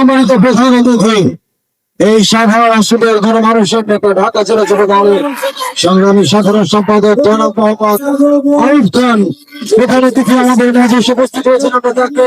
সম্মানিত প্রধান অতিথি, এই সাধারণ আসনের ঘর মানুষের নেতা, ঢাকা জেলা যুব সংগ্রামী সাধারণ সম্পাদক জনক মোহাম্মদ আরিফ খান। আমাদের উপস্থিত হয়েছেন। আমরা তাকে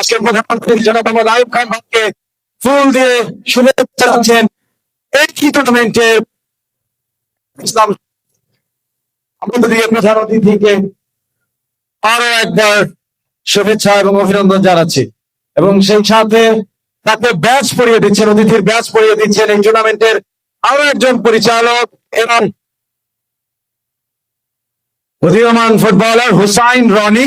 আজকের প্রধানমন্ত্রী জনাব আইব খান ভাইকে ফুল দিয়ে শুভেচ্ছা জানাচ্ছেন। এই টুর্নামেন্টের ইসলাম, আমাদের প্রধান অতিথিকে আরও একবার শুভেচ্ছা এবং অভিনন্দন জানাচ্ছি। এবং সেই সাথে তাকে ব্যাচ পরিয়ে দিচ্ছেন, অতিথির ব্যাচ পরিয়ে দিচ্ছেন এই টুর্নামেন্টের আরও একজন পরিচালক এবং উদীয়মান ফুটবলার হুসাইন রনি।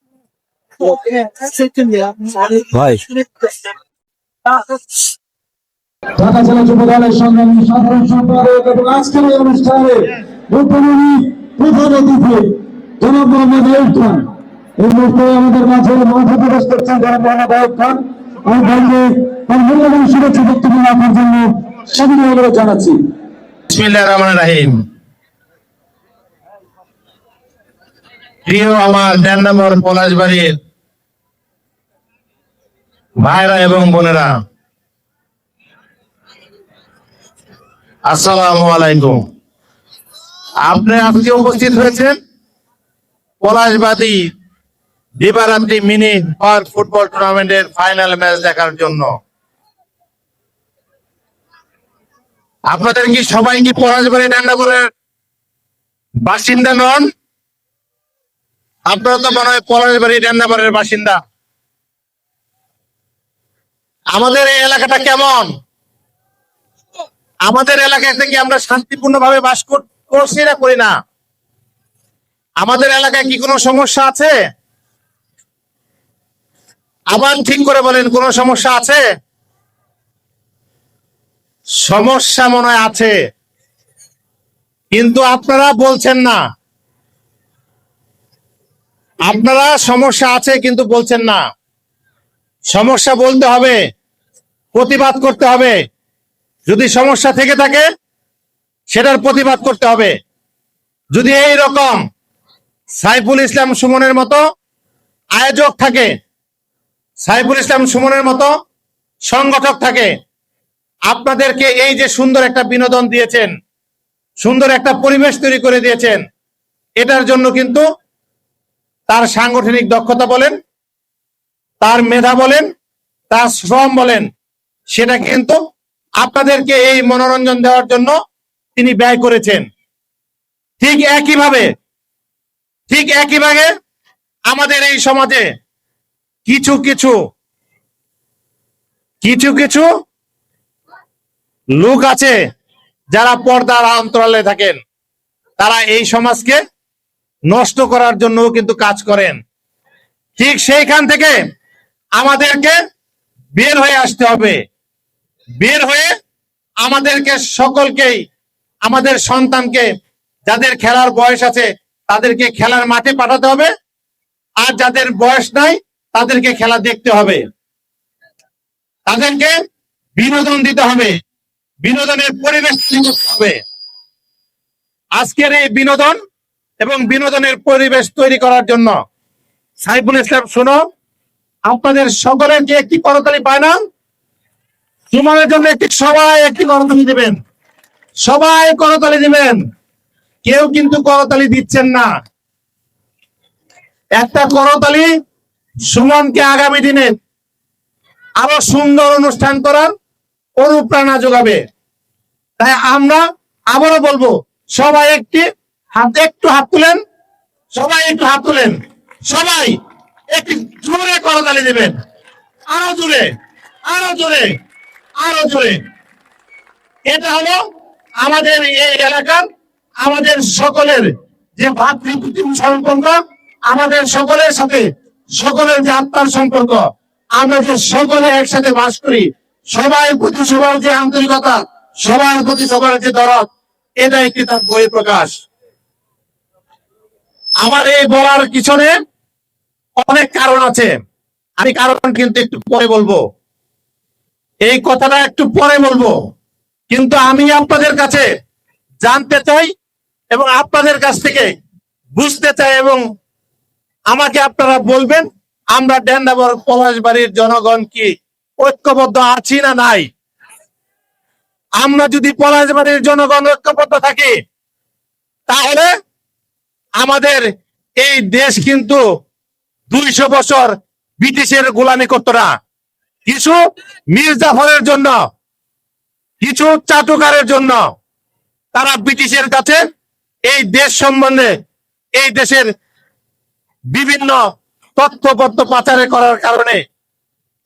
ভাই জানাচ্ছি আমার দেড় নম্বর পলাশবাড়ির ভাইরা এবং বোনেরা, আসসালামু আলাইকুম। আপনি আজকে উপস্থিত হয়েছেন পলাশবাদী দিবারাত্রি মিনি পার ফুটবল টুর্নামেন্টের ফাইনাল ম্যাচ দেখার জন্য। আপনাদের কি সবাই কি পলাশবাড়ি ডান্ডাপুরের বাসিন্দা নন? আপনারা তো মনে হয় পলাশবাড়ি ডান্ডাপুরের বাসিন্দা। আমাদের এই এলাকাটা কেমন? আমাদের এলাকায় থেকে আমরা শান্তিপূর্ণ ভাবে বাস করছি না করি না। আমাদের এলাকায় কি কোনো সমস্যা আছে? আবার ঠিক করে বলেন কোনো সমস্যা আছে? সমস্যা মনে আছে। কিন্তু আপনারা বলছেন না। আপনারা সমস্যা আছে কিন্তু বলছেন না। সমস্যা বলতে হবে, প্রতিবাদ করতে হবে। যদি সমস্যা থেকে থাকে, সেটার প্রতিবাদ করতে হবে। যদি এই রকম সাইফুল ইসলাম সুমনের মতো আয়োজক থাকে, সাইফুল ইসলাম সুমনের মতো সংগঠক থাকে, আপনাদেরকে এই যে সুন্দর একটা বিনোদন দিয়েছেন, সুন্দর একটা পরিবেশ তৈরি করে দিয়েছেন, এটার জন্য কিন্তু তার সাংগঠনিক দক্ষতা বলেন তার মেধা বলেন, তার শ্রম বলেন, সেটা কিন্তু আপনাদেরকে এই মনোরঞ্জন দেওয়ার জন্য তিনি ব্যয় করেছেন। ঠিক একইভাবে ঠিক একইভাবে আমাদের এই সমাজে কিছু কিছু কিছু কিছু লোক আছে যারা পর্দার অন্তরালে থাকেন। তারা এই সমাজকে নষ্ট করার জন্য কিন্তু কাজ করেন। ঠিক সেইখান থেকে আমাদেরকে বের হয়ে আসতে হবে। বের হয়ে আমাদেরকে সকলকেই, আমাদের সন্তানকে, যাদের খেলার বয়স আছে, তাদেরকে খেলার মাঠে পাঠাতে হবে। আর যাদের বয়স নাই, তাদেরকে খেলা দেখতে হবে। তাদেরকে বিনোদন দিতে হবে। বিনোদনের পরিবেশ করতে হবে। আজকের এই বিনোদন এবং বিনোদনের পরিবেশ তৈরি করার জন্য সাইফুল ইসলাম শোনো আপনাদের সকলের যে একটি করতালি পায় না সুমনের জন্য একটি সবাই একটি করতালি দিবেন। সবাই করতালি দিবেন। কেউ কিন্তু করতালি দিচ্ছেন না। একটা করতালি সুমনকে আগামী দিনে আরও সুন্দর অনুষ্ঠান করার অনুপ্রেরণা যোগাবে। তাই আমরা আবারও বলব, সবাই একটি হাত একটু হাত তুলেন। সবাই একটু হাত তুলেন। সবাই একটি জোরে করতালি দিবেন। আরও জোরে আরও জোরে আরও জোরে। এটা হলো আমাদের এই এলাকার, আমাদের সকলের যে ভাতৃপ্রতিম সম্পর্ক, আমাদের সকলের সাথে সকলের যে আত্মার সম্পর্ক, আমরা যে সকলে একসাথে বাস করি, সবাই প্রতি সবার যে আন্তরিকতা, সবার প্রতি সবার যে দরদ এটা একটি তার বই প্রকাশ আমার এই বলার পিছনে অনেক কারণ আছে। আমি কারণ কিন্তু একটু পরে বলব। এই কথাটা একটু পরে বলব। কিন্তু আমি আপনাদের কাছে জানতে চাই এবং আপনাদের কাছ থেকে বুঝতে চাই এবং আমাকে আপনারা বলবেন, আমরা ডেন্ডাবর পলাশ বাড়ির জনগণ কি ঐক্যবদ্ধ আছি না নাই? আমরা যদি পলাশ বাড়ির জনগণ ঐক্যবদ্ধ থাকি, তাহলে আমাদের এই দেশ কিন্তু দুইশো বছর ব্রিটিশের গোলামি করতো না। কিছু মির্জাফরের জন্য, কিছু চাটুকারের জন্য তারা ব্রিটিশের কাছে এই দেশ সম্বন্ধে, এই দেশের বিভিন্ন তথ্যপত্র পাচারে করার কারণে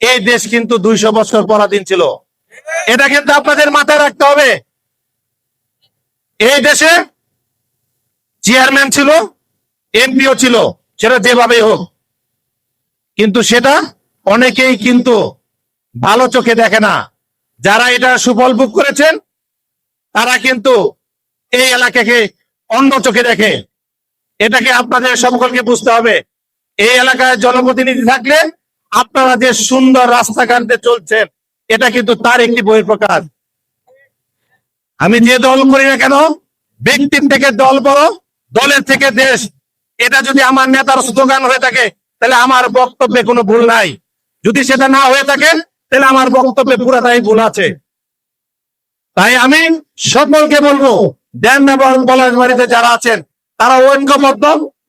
এই দেশ কিন্তু দুইশো বছর পরাধীন ছিল। এটা কিন্তু আপনাদের মাথায় রাখতে হবে। এই দেশে চেয়ারম্যান ছিল এমপিও ছিল, সেটা যেভাবেই হোক। কিন্তু সেটা অনেকেই কিন্তু ভালো চোখে দেখে না। যারা এটা সুফল ভোগ করেছেন, তারা কিন্তু এই এলাকাকে অন্য চোখে দেখে। এটাকে আপনাদের সকলকে বুঝতে হবে। এই এলাকায় জনপ্রতিনিধি থাকলে আপনারা যে সুন্দর রাস্তাঘাট চলছেন, এটা কিন্তু তার একটি প্রকাশ আমি যে দল করি না কেন, ব্যক্তির থেকে দল বড়, দলের থেকে দেশ। এটা যদি আমার নেতার স্লোগান হয়ে থাকে তাহলে আমার বক্তব্যে কোনো ভুল নাই। যদি সেটা না হয়ে থাকে, তাহলে আমার বক্তব্যে পুরাটাই ভুল আছে। তাই আমি সকলকে বলব দেন এবং পলাশ বাড়িতে যারা আছেন, তারা ঐক্যবদ্ধ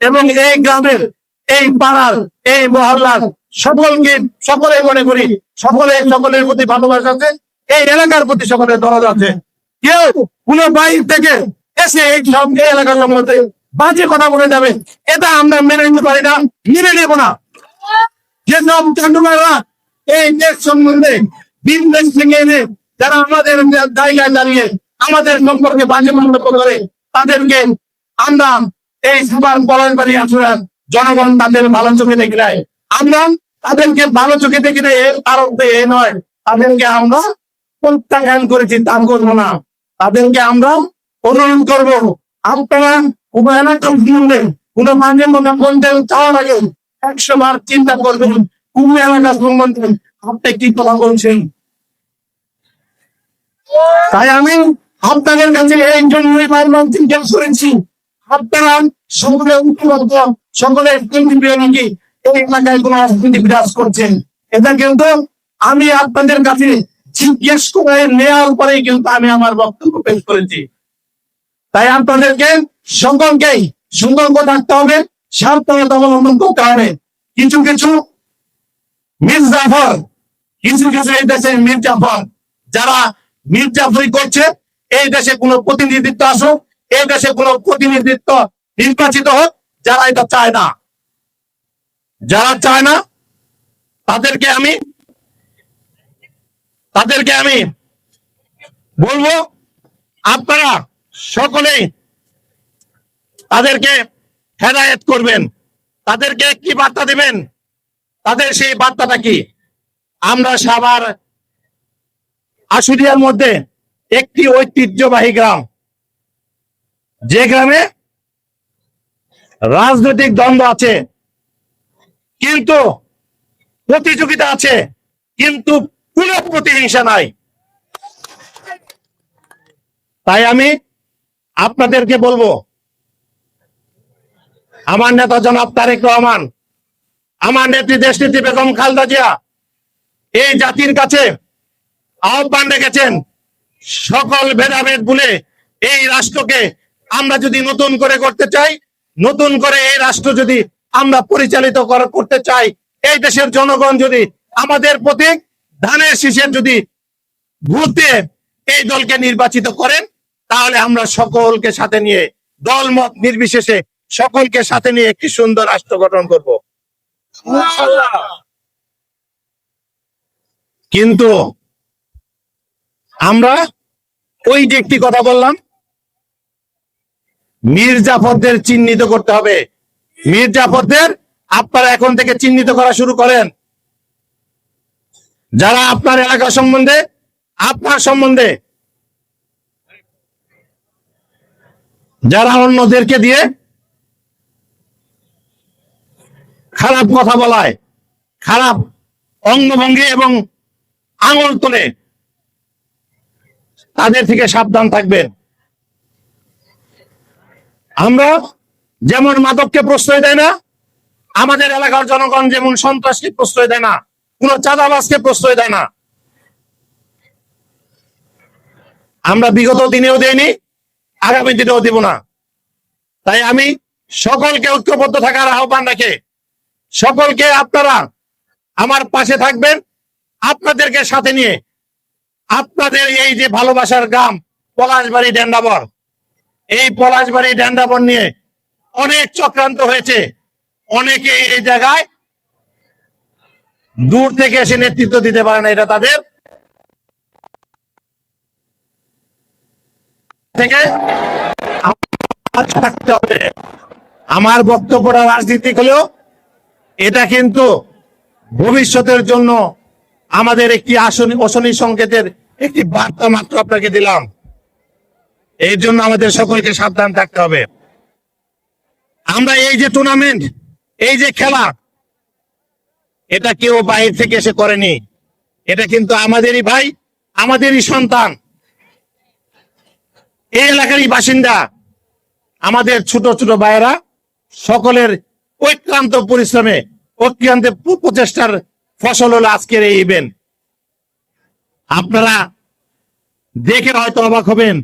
এবং এই গ্রামের, এই পাড়ার, এই মহল্লার সকলকে সকলে মনে করি সকলে সকলের প্রতি ভালোবাসা আছে, এই এলাকার প্রতি সকলের দরদ আছে। কেউ কোনো বাইর থেকে এসে এই সব এই এলাকার সম্বন্ধে বাজে কথা বলে যাবে। এটা আমরা মেনে নিতে পারি না, মেনে নেব না। যে সব চাটুকাররা এই দেশ সম্বন্ধে বিদেশ থেকে এনে যারা আমাদের জায়গায় দাঁড়িয়ে আমাদের সম্পর্কে বাজে মন্তব্য করে, তাদেরকে আমরা এই সবার পলাশ বাড়ি আসুরার জনগণ তাদের ভালো চোখে দেখে নেয়। আমরা তাদেরকে ভালো চোখে দেখে নেয় কারণ এ নয়। তাদেরকে আমরা প্রত্যাখ্যান করেছি, তা করব না। তাদেরকে আমরা অনুরোধ করব, আপনারা কোনো এলাকা শুনলে কোনো মাঝে মনে চাওয়ার আগে একশো বার চিন্তা করবেন এলাকা সম্বন্ধে আপনি কি কথা বলছেন? তাই আমি আপনাদের কাছে এই জন্যই বারবার চিন্তা আপনারা সকলে ঐক্যবদ্ধ, সকলে নাকি এই এলাকায় কোন অশান্তি বিরাজ করছেন? এটা কিন্তু আমি আপনাদের কাছে জিজ্ঞেস করে নেওয়ার পরেই কিন্তু আমি আমার বক্তব্য পেশ করেছি। তাই আপনাদেরকে সকলকেই সতর্ক থাকতে হবে সাবধানতা অবলম্বন করতে হবে। কিছু কিছু মির্জাফর কিছু কিছু এই দেশে মির্জাফর যারা মির্জাফরি করছে, এই দেশে কোনো প্রতিনিধিত্ব আসুক, এই দেশে কোনো প্রতিনিধিত্ব নির্বাচিত হোক, যারা এটা চায় না। যারা চায় না, তাদেরকে আমি তাদেরকে আমি বলব, আপনারা সকলেই তাদেরকে হেদায়েত করবেন। তাদেরকে কি বার্তা দিবেন? তাদের সেই বার্তাটা কি? আমরা সাবার আশুলিয়ার মধ্যে একটি ঐতিহ্যবাহী গ্রাম। যে গ্রামে রাজনৈতিক দ্বন্দ্ব আছে, কিন্তু প্রতিযোগিতা আছে, কিন্তু কোন প্রতিহিংসা নাই। তাই আমি আপনাদেরকে বলব আমার নেতা জনাব তারেক রহমান, আমার নেত্রী দেশনেত্রী বেগম খালদা জিয়া, এই জাতির কাছে আহ্বান রেখেছেন সকল ভেদাভেদ ভুলে এই রাষ্ট্রকে আমরা যদি নতুন করে করতে চাই, নতুন করে এই রাষ্ট্র যদি আমরা পরিচালিত করা- করতে চাই, এই দেশের জনগণ যদি আমাদের প্রতীক ধানের শীষের যদি ভূতে এই দলকে নির্বাচিত করেন, তাহলে আমরা সকলকে সাথে নিয়ে দল মত নির্বিশেষে সকলকে সাথে নিয়ে একটি সুন্দর রাষ্ট্র গঠন করব। কিন্তু আমরা ওই যে একটি কথা বললাম মীর জাফরদের চিহ্নিত করতে হবে। মীর জাফরদের আপনারা এখন থেকে চিহ্নিত করা শুরু করেন। যারা আপনার এলাকা সম্বন্ধে আপনার সম্বন্ধে যারা অন্যদেরকে দিয়ে খারাপ কথা বলায়, খারাপ অঙ্গভঙ্গি এবং আঙুল তোলে তাদের থেকে সাবধান থাকবেন। আমরা যেমন মাদককে প্রশ্রয় দেয় না, আমাদের এলাকার জনগণ যেমন সন্ত্রাসকে প্রশ্রয় দেয় না, কোন চাঁদাবাজকে প্রশ্রয় দেয় না। আমরা বিগত দিনেও দেয়নি আগামী দিনেও দিব না। তাই আমি সকলকে ঐক্যবদ্ধ থাকার আহ্বান রাখে সকলকে আপনারা আমার পাশে থাকবেন। আপনাদেরকে সাথে নিয়ে আপনাদের এই যে ভালোবাসার গ্রাম পলাশবাড়ি ডেন্ডাবর, এই পলাশবাড়ি ডেন্ডাবর নিয়ে অনেক চক্রান্ত হয়েছে। অনেকে এই জায়গায় দূর থেকে এসে নেতৃত্ব দিতে পারে না, এটা তাদের থেকে আমার বক্তব্যটা রাজনীতি হলেও এটা কিন্তু ভবিষ্যতের জন্য আমাদের একটি আসনি, অশনি সংকেতের একটি বার্তা মাত্র আপনাকে দিলাম। এই জন্য আমাদের সকলকে সাবধান থাকতে হবে। আমরা এই যে টুর্নামেন্ট এই যে খেলা, এটা কেউ বাইরে থেকে এসে করেনি। এটা কিন্তু আমাদেরই ভাই, আমাদেরই সন্তান। এই এলাকারই বাসিন্দা, আমাদের ছোট ছোট ভাইয়েরা, সকলের ঐক্রান্ত পরিশ্রমে ঐক্রান্ত প্রচেষ্টার ফসল হলো আজকের এই ইভেন্ট আপনারা দেখে হয়তো অবাক হবেন,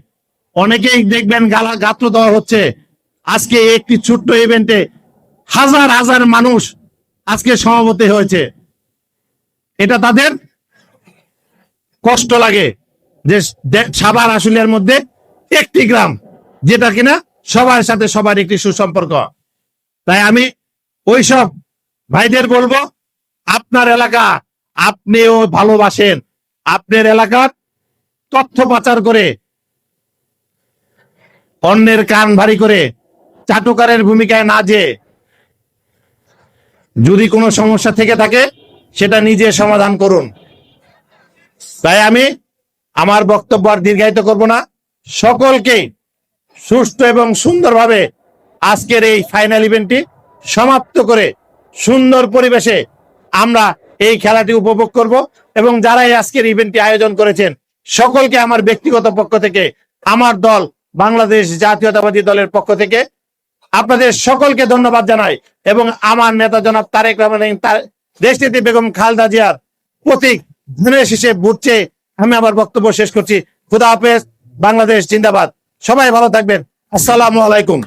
অনেকেই দেখবেন গালা গাত্র দেওয়া হচ্ছে। আজকে একটি ছোট্ট ইভেন্টে হাজার হাজার মানুষ আজকে সমাপতি হয়েছে। এটা তাদের কষ্ট লাগে যে সাবার আসলের মধ্যে একটি গ্রাম, যেটা কিনা সবার সাথে সবার একটি সুসম্পর্ক। তাই আমি ওইসব ভাইদের বলব, আপনার এলাকা আপনিও ভালোবাসেন। আপনার এলাকার তথ্য পাচার করে, অন্যের কান ভারী করে চাটুকারের ভূমিকায় না যে যদি কোনো সমস্যা থেকে থাকে, সেটা নিজে সমাধান করুন। তাই আমি আমার বক্তব্য আর দীর্ঘায়িত করব না। সকলকে সুষ্ঠু এবং সুন্দরভাবে আজকের এই ফাইনাল ইভেন্টটি সমাপ্ত করে সুন্দর পরিবেশে আমরা এই খেলাটি উপভোগ করব এবং যারা এই আজকের ইভেন্টটি আয়োজন করেছেন, সকলকে আমার ব্যক্তিগত পক্ষ থেকে, আমার দল, বাংলাদেশ জাতীয়তাবাদী দলের পক্ষ থেকে আপনাদের সকলকে ধন্যবাদ জানাই এবং আমার নেতা জনাব তারেক রহমান দেশনীতি বেগম খালদা জিয়ার প্রতীক ধানের শীষে বুঝছে আমি আমার বক্তব্য শেষ করছি। খুদা হাফেজ, বাংলাদেশ জিন্দাবাদ। সবাই ভালো থাকবেন। আসসালামু আলাইকুম।